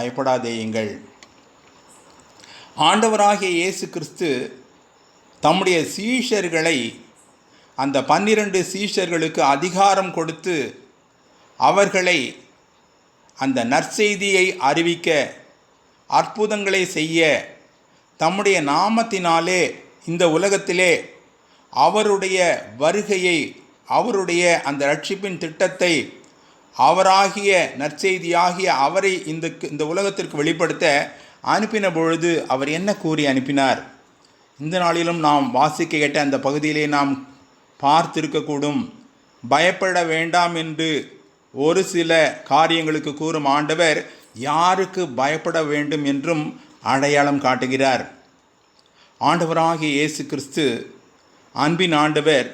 பயப்படாதேயுங்கள். ஆண்டவராகிய இயேசு கிறிஸ்து தம்முடைய சீஷர்களை அந்த பன்னிரண்டு சீஷர்களுக்கு அதிகாரம் கொடுத்து அவர்களை அந்த நற்செய்தியை அறிவிக்க அற்புதங்களை செய்ய தம்முடைய நாமத்தினாலே இந்த உலகத்திலே அவருடைய வருகையை அவருடைய அந்த ரட்சிப்பின் திட்டத்தை அவராகிய நற்செய்தியாகிய அவரை இந்த இந்த உலகத்திற்கு வெளிப்படுத்த அனுப்பின பொழுது அவர் என்ன கூறி அனுப்பினார்? இந்த நாளிலும் நாம் வாசிக்க கேட்ட அந்த பகுதியிலே நாம் பார்த்திருக்கக்கூடும் பயப்பட வேண்டாம் என்று ஒரு சில காரியங்களுக்கு கூறும் ஆண்டவர் யாருக்கு பயப்பட வேண்டும் என்றும் அடையாளம் காட்டுகிறார். ஆண்டவராகிய இயேசு கிறிஸ்து அன்பின் ஆண்டவர்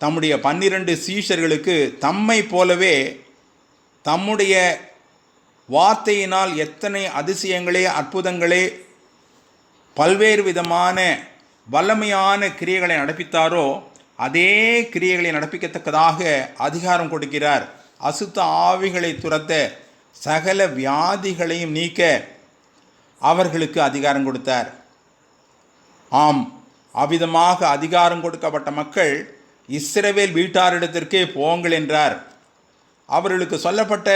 தம்முடைய பன்னிரண்டு சீஷர்களுக்கு தம்மை போலவே தம்முடைய வார்த்தையினால் எத்தனை அதிசயங்களே அற்புதங்களே பல்வேறு விதமான வல்லமையான கிரியைகளை நடப்பித்தாரோ அதே கிரியைகளை நடப்பிக்கத்தக்கதாக அதிகாரம் கொடுக்கிறார். அசுத்த ஆவிகளை துரத்த சகல வியாதிகளையும் நீக்க அவர்களுக்கு அதிகாரம் கொடுத்தார். ஆம் அவ்விதமாக அதிகாரம் கொடுக்கப்பட்ட மக்கள் இஸ்ரவேல் வீட்டாரிடத்திற்கே போங்கள் என்றார். அவர்களுக்கு சொல்லப்பட்ட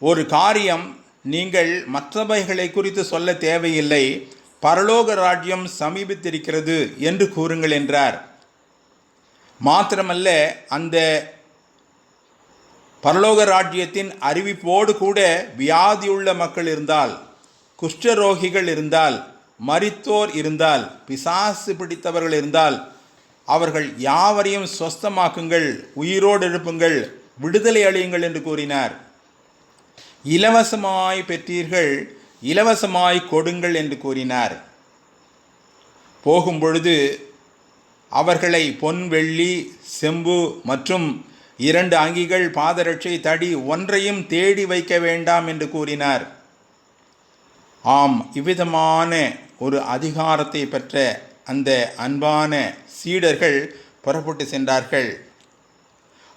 ஒரு காரியம் நீங்கள் மற்றவைகளை குறித்து சொல்ல தேவையில்லை. பரலோக ராஜ்யம் சமீபித்திருக்கிறது என்று கூறுங்கள் என்றார். மாத்திரமல்ல அந்த பரலோக ராஜ்யத்தின் அறிவிப்போடு கூட வியாதியுள்ள மக்கள் இருந்தால் குஷ்டரோகிகள் இருந்தால் மரித்தோர் இருந்தால் பிசாசு பிடித்தவர்கள் இருந்தால் அவர்கள் யாவரையும் சொஸ்தமாக்குங்கள் உயிரோடு எழுப்புங்கள். விடுதலை அளியுங்கள் என்று கூறினார். இலவசமாய் பெற்றீர்கள் இலவசமாய் கொடுங்கள் என்று கூறினார். போகும் பொழுது அவர்களை பொன் வெள்ளி செம்பு மற்றும் இரண்டு அங்கிகள் பாதரட்சை தடி ஒன்றையும் தேடி வைக்க வேண்டாம் என்று கூறினார். ஆம் இவ்விதமான ஒரு அதிகாரத்தை பெற்ற அந்த அன்பான சீடர்கள் புறப்பட்டு சென்றார்கள்.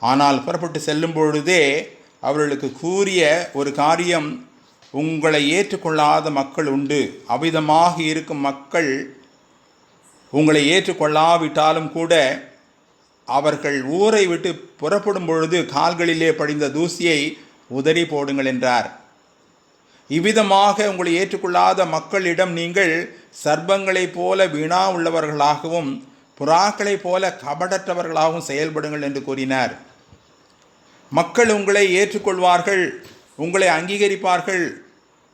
ஆனால் புறப்பட்டு செல்லும் பொழுதே அவர்களுக்கு கூறிய ஒரு காரியம் உங்களை ஏற்றுக்கொள்ளாத மக்கள் உண்டு. அவ்விதமாக இருக்கும் மக்கள் உங்களை ஏற்றுக்கொள்ளாவிட்டாலும் கூட அவர்கள் ஊரை விட்டு புறப்படும் பொழுது கால்களிலே படிந்த தூசியை உதறி போடுங்கள் என்றார். இவ்விதமாக உங்களை ஏற்றுக்கொள்ளாத மக்களிடம் நீங்கள் சர்ப்பங்களைப் போல வீணா உள்ளவர்களாகவும் புறாக்களைப் போல கபடற்றவர்களாகவும் செயல்படுங்கள் என்று கூறினார். மக்கள் உங்களை ஏற்றுக்கொள்வார்கள் உங்களை அங்கீகரிப்பார்கள்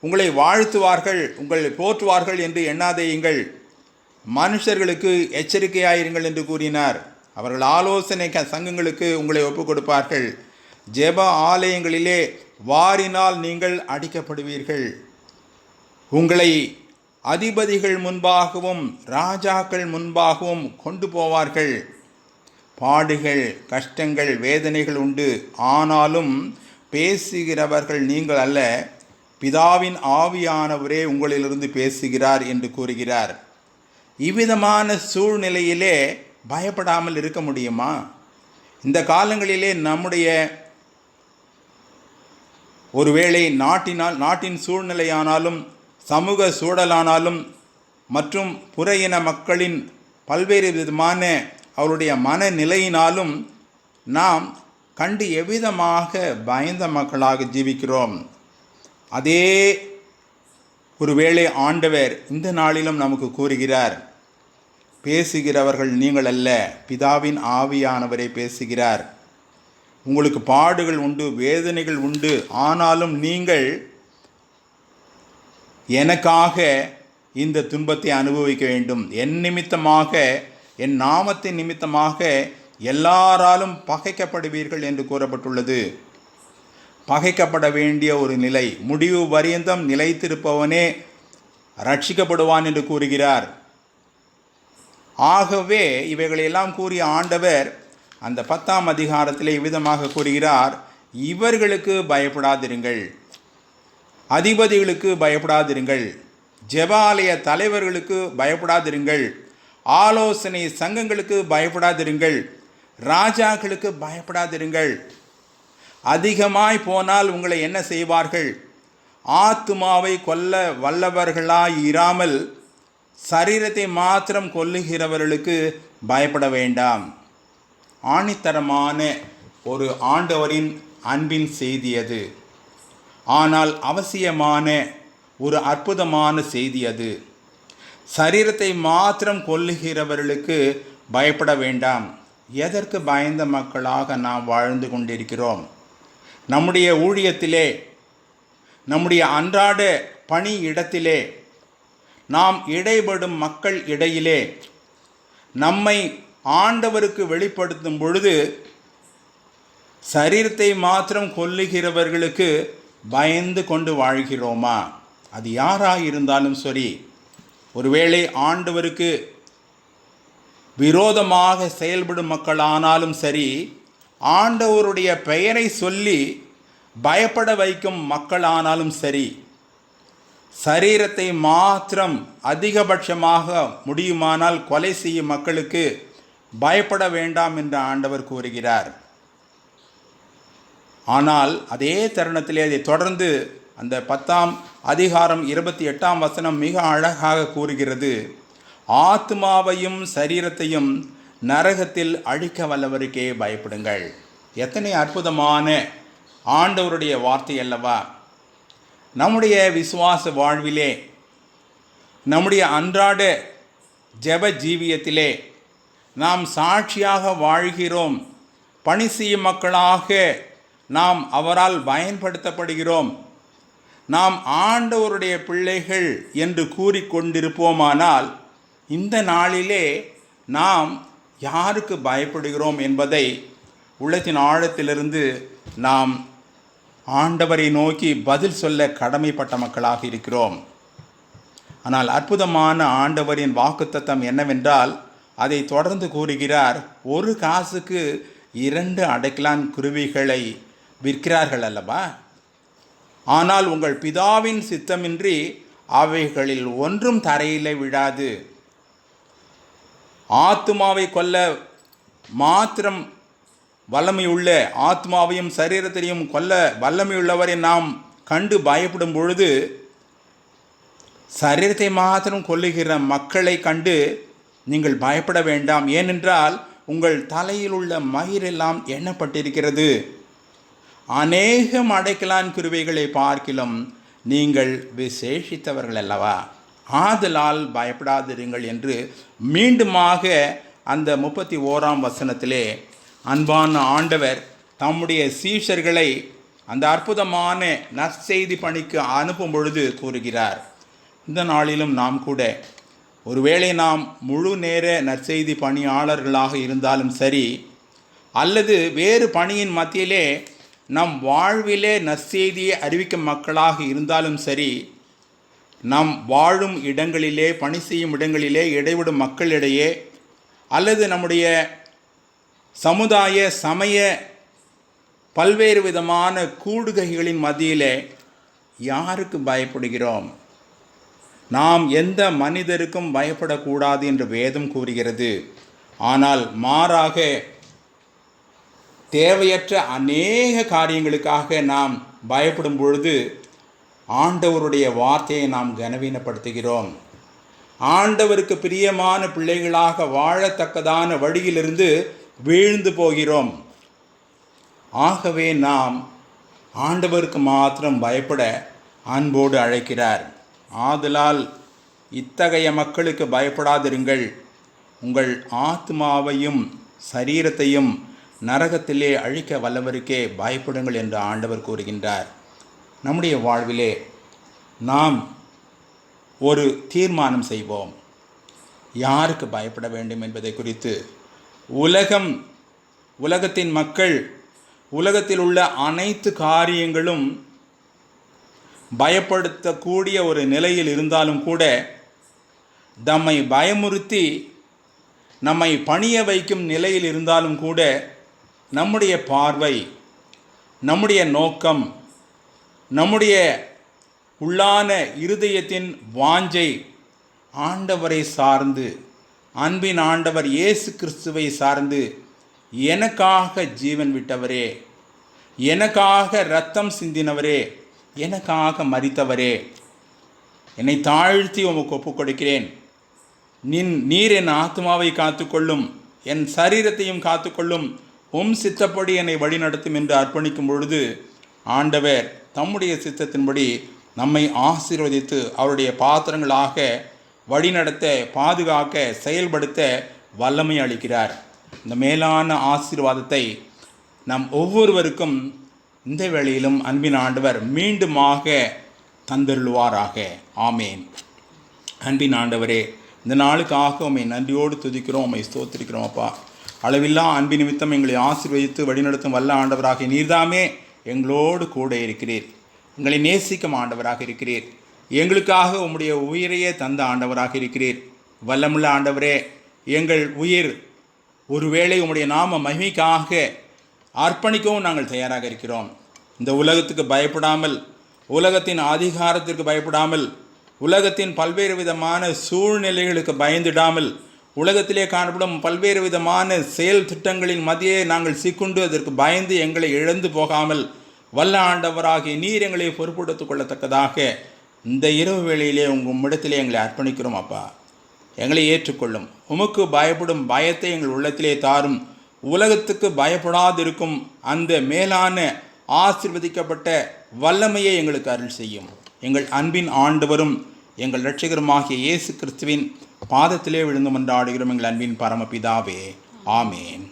உங்களை வாழ்த்துவார்கள் உங்களை போற்றுவார்கள் என்று எண்ணாதேயுங்கள் மனுஷர்களுக்கு எச்சரிக்கையாயிருங்கள் என்று கூறினார். அவர்கள் ஆலோசனை சங்கங்களுக்கு உங்களை ஒப்புக் கொடுப்பார்கள். ஜெப ஆலயங்களிலே வாரினால் நீங்கள் அடிக்கப்படுவீர்கள். உங்களை அதிபதிகள் முன்பாகவும் ராஜாக்கள் முன்பாகவும் கொண்டு போவார்கள். பாடுகள் கஷ்டங்கள் வேதனைகள் உண்டு. ஆனாலும் பேசுகிறவர்கள் நீங்கள் அல்ல பிதாவின் ஆவியானவரே உங்களிலிருந்து பேசுகிறார் என்று கூறுகிறார். இவ்விதமான சூழ்நிலையிலே பயப்படாமல் இருக்க முடியுமா? இந்த காலங்களிலே நம்முடைய ஒருவேளை நாட்டினால் நாட்டின் சூழ்நிலையானாலும் சமூக சூழலானாலும் மற்றும் புற இன மக்களின் பல்வேறு விதமான அவருடைய மனநிலையினாலும் நாம் கண்டு எவ்விதமாக பயந்த மக்களாக ஜீவிக்கிறோம். அதே ஒருவேளை ஆண்டவர் இந்த நாளிலும் நமக்கு கூறுகிறார் பேசுகிறவர்கள் நீங்கள் அல்ல பிதாவின் ஆவியானவரை பேசுகிறார். உங்களுக்கு பாடுகள் உண்டு வேதனைகள் உண்டு ஆனாலும் நீங்கள் எனக்காக இந்த துன்பத்தை அனுபவிக்க வேண்டும். என் நிமித்தமாக என் நாமத்தின் நிமித்தமாக எல்லாராலும் பகைக்கப்படுவீர்கள் என்று கூறப்பட்டுள்ளது. பகைக்கப்பட வேண்டிய ஒரு நிலை முடிவு பரியந்தம் நிலைத்திருப்பவனே ரட்சிக்கப்படுவான் என்று கூறுகிறார். ஆகவே இவைகளையெல்லாம் கூறிய ஆண்டவர் அந்த பத்தாம் அதிகாரத்திலே இவ்விதமாக கூறுகிறார். இவர்களுக்கு பயப்படாதிருங்கள். அதிபதிகளுக்கு பயப்படாதிருங்கள். ஜெபாலய தலைவர்களுக்கு பயப்படாதிருங்கள். ஆலோசனை சங்கங்களுக்கு பயப்படாதிருங்கள். ராஜாக்களுக்கு பயப்படாதிருங்கள். அதிகமாய் போனால் உங்களை என்ன செய்வார்கள்? ஆத்துமாவை கொல்ல வல்லவர்களாய் இராமல் சரீரத்தை மாத்திரம் கொல்லுகிறவர்களுக்கு பயப்பட வேண்டாம். ஆணித்தரமான ஒரு ஆண்டவரின் அன்பின் செய்தி அது. ஆனால் அவசியமான ஒரு அற்புதமான செய்தி அது. சரீரத்தை மாத்திரம் கொல்லுகிறவர்களுக்கு பயப்பட வேண்டாம். எதற்கு பயந்த மக்களாக நாம் வாழ்ந்து கொண்டிருக்கிறோம்? நம்முடைய ஊழியத்திலே நம்முடைய அன்றாட பணி இடத்திலே நாம் இடைபடும் மக்கள் இடையிலே நம்மை ஆண்டவருக்கு வெளிப்படுத்தும் பொழுது சரீரத்தை மாத்திரம் கொல்லுகிறவர்களுக்கு பயந்து கொண்டு வாழ்கிறோமா? அது யாராக இருந்தாலும் சரி. ஒருவேளை ஆண்டவருக்கு விரோதமாக செயல்படும் மக்களானாலும் சரி ஆண்டவருடைய பெயரை சொல்லி பயப்பட வைக்கும் மக்களானாலும் சரி சரீரத்தை மாத்திரம் அதிகபட்சமாக முடியுமானால் கொலை செய்யும் மக்களுக்கு பயப்பட வேண்டாம் என்று ஆண்டவர் கூறுகிறார். ஆனால் அதே தருணத்திலே அதை தொடர்ந்து அந்த பத்தாம் அதிகாரம் இருபத்தி எட்டாம் வசனம் மிக அழகாக கூறுகிறது. ஆத்மாவையும் சரீரத்தையும் நரகத்தில் அழிக்க வல்லவருக்கே பயப்படுங்கள். எத்தனை அற்புதமான ஆண்டவருடைய வார்த்தை அல்லவா? நம்முடைய விசுவாச வாழ்விலே நம்முடைய அன்றாட ஜெப ஜீவியத்திலே நாம் சாட்சியாக வாழ்கிறோம். பணி செய்யும் மக்களாக நாம் அவரால் பயன்படுத்தப்படுகிறோம். நாம் ஆண்டவருடைய பிள்ளைகள் என்று கூறிக்கொண்டிருப்போமானால் இந்த நாளிலே நாம் யாருக்கு பயப்படுகிறோம் என்பதை உள்ளத்தின் ஆழத்திலிருந்து நாம் ஆண்டவரை நோக்கி பதில் சொல்ல கடமைப்பட்ட மக்களாக இருக்கிறோம். ஆனால் அற்புதமான ஆண்டவரின் வாக்குத்தத்தம் என்னவென்றால் அதை தொடர்ந்து கூறுகிறார் ஒரு காசுக்கு இரண்டு அடைக்கலான் குருவிகளை விற்கிறார்கள் அல்லவா? ஆனால் உங்கள் பிதாவின் சித்தமின்றி அவைகளில் ஒன்றும் தரையிலே விழாது. ஆத்மாவை கொல்ல மாத்திரம் வல்லமையுள்ள ஆத்மாவையும் சரீரத்தையும் கொல்ல வல்லமையுள்ளவரை நாம் கண்டு பயப்படும் பொழுது சரீரத்தை மாத்திரம் கொல்லுகிற மக்களை கண்டு நீங்கள் பயப்பட வேண்டாம். ஏனென்றால் உங்கள் தலையில் உள்ள மயிரெல்லாம் எண்ணப்பட்டிருக்கிறது. அநேகம் அடைக்கலான் குருவைகளை பார்க்கிலும் நீங்கள் விசேஷித்தவர்கள் அல்லவா ஆதலால் பயப்படாதிருங்கள் என்று மீண்டுமாக அந்த முப்பத்தி ஓராம் வசனத்திலே அன்பான ஆண்டவர் தம்முடைய சீஷர்களை அந்த அற்புதமான நற்செய்தி பணிக்கு அனுப்பும் பொழுது கூறுகிறார். இந்த நாளிலும் நாம் கூட ஒருவேளை நாம் முழு நேர நற்செய்தி பணியாளர்களாக இருந்தாலும் சரி அல்லது வேறு பணியின் மத்தியிலே நம் வாழ்விலே நற்செய்தியை அறிவிக்கும் மக்களாக இருந்தாலும் சரி நம் வாழும் இடங்களிலே பணி செய்யும் இடங்களிலே இடைவிடும் மக்களிடையே அல்லது நம்முடைய சமுதாய சமய பல்வேறு விதமான கூடுகைகளின் மத்தியிலே யாருக்கு பயப்படுகிறோம்? நாம் எந்த மனிதருக்கும் பயப்படக்கூடாது என்று வேதம் கூறுகிறது. ஆனால் மாறாக தேவையற்ற அநேக காரியங்களுக்காக நாம் பயப்படும் பொழுது ஆண்டவருடைய வார்த்தையை நாம் கனவீனப்படுத்துகிறோம். ஆண்டவருக்கு பிரியமான பிள்ளைகளாக வாழத்தக்கதான வழியிலிருந்து வீழ்ந்து போகிறோம். ஆகவே நாம் ஆண்டவருக்கு மாத்திரம் பயப்பட அன்போடு அழைக்கிறார். ஆதலால் இத்தகைய மக்களுக்கு பயப்படாதிருங்கள். உங்கள் ஆத்மாவையும் சரீரத்தையும் நரகத்திலே அழிக்க வல்லவருக்கே பயப்படுங்கள் என்று ஆண்டவர் கூறுகின்றார். நம்முடைய வாழ்விலே நாம் ஒரு தீர்மானம் செய்வோம். யாருக்கு பயப்பட வேண்டும் என்பதை குறித்து உலகம் உலகத்தின் மக்கள் உலகத்தில் உள்ள அனைத்து காரியங்களும் பயப்படுத்தக்கூடிய ஒரு நிலையில் இருந்தாலும் கூட தம்மை பயமுறுத்தி நம்மை பணிய வைக்கும் நிலையில் இருந்தாலும் கூட நம்முடைய பார்வை நம்முடைய நோக்கம் நம்முடைய உள்ளான இருதயத்தின் வாஞ்சை ஆண்டவரை சார்ந்து அன்பின் ஆண்டவர் இயேசு கிறிஸ்துவை சார்ந்து எனக்காக ஜீவன் விட்டவரே எனக்காக ரத்தம் சிந்தினவரே எனக்காக மறித்தவரே என்னை தாழ்த்தி உமக்கு ஒப்புக் கொடுக்கிறேன் நின் நீர் என் ஆத்மாவை காத்துக்கொள்ளும் என் சரீரத்தையும் காத்துக்கொள்ளும் உம் சித்தப்படி என்னை வழிநடத்தும் என்று அர்ப்பணிக்கும் பொழுது ஆண்டவர் தம்முடைய சித்தத்தின்படி நம்மை ஆசீர்வதித்து அவருடைய பாத்திரங்களாக வழிநடத்த பாதுகாக்க செயல்படுத்த வல்லமை அளிக்கிறார். இந்த மேலான ஆசீர்வாதத்தை நம் ஒவ்வொருவருக்கும் இந்த வேளையிலும் அன்பின் ஆண்டவர் மீண்டுமாக தந்தருள்வாராக. ஆமேன். அன்பின் ஆண்டவரே இந்த நாளுக்காக உம்மை நன்றியோடு துதிக்கிறோம் உம்மை ஸ்தோத்திருக்கிறோம் அப்பா. அளவில்லா அன்பு நிமித்தம் எங்களை ஆசீர்வதித்து வழிநடத்தும் வல்ல ஆண்டவராக நீர்தாமே எங்களோடு கூட இருக்கிறீர். எங்களை நேசிக்கும் ஆண்டவராக இருக்கிறீர். எங்களுக்காக உம்முடைய உயிரையே தந்த ஆண்டவராக இருக்கிறீர். வல்லமுள்ள ஆண்டவரே எங்கள் உயிர் ஒருவேளை உம்முடைய நாம மகிமைக்காக அர்ப்பணிக்கவும் நாங்கள் தயாராக இருக்கிறோம். இந்த உலகத்துக்கு பயப்படாமல் உலகத்தின் அதிகாரத்திற்கு பயப்படாமல் உலகத்தின் பல்வேறு விதமான சூழ்நிலைகளுக்கு பயந்துடாமல் உலகத்திலே காணப்படும் பல்வேறு விதமான செயல் திட்டங்களின் மத்தியே நாங்கள் சிக்குண்டு அதற்கு பயந்து எங்களை இழந்து போகாமல் வல்ல ஆண்டவராகிய நீர் எங்களை பொறுப்படுத்திக் கொள்ளத்தக்கதாக இந்த இரவு வேளையிலே உங்கள் உம்மிடத்திலே எங்களை அர்ப்பணிக்கிறோம் அப்பா. எங்களை ஏற்றுக்கொள்ளும். உமக்கு பயப்படும் பயத்தை எங்கள் உள்ளத்திலே தாரும். உலகத்துக்கு பயப்படாதிருக்கும் அந்த மேலான ஆசிர்வதிக்கப்பட்ட வல்லமையை எங்களுக்கு அருள் செய்யும். எங்கள் அன்பின் ஆண்டவரும் எங்கள் இரட்சகருமாகிய இயேசு கிறிஸ்துவின் பாதத்திலே விழுந்து மன்றாடுகிறோம் எங்கள் அன்பின் பரமபிதாவே. ஆமேன்.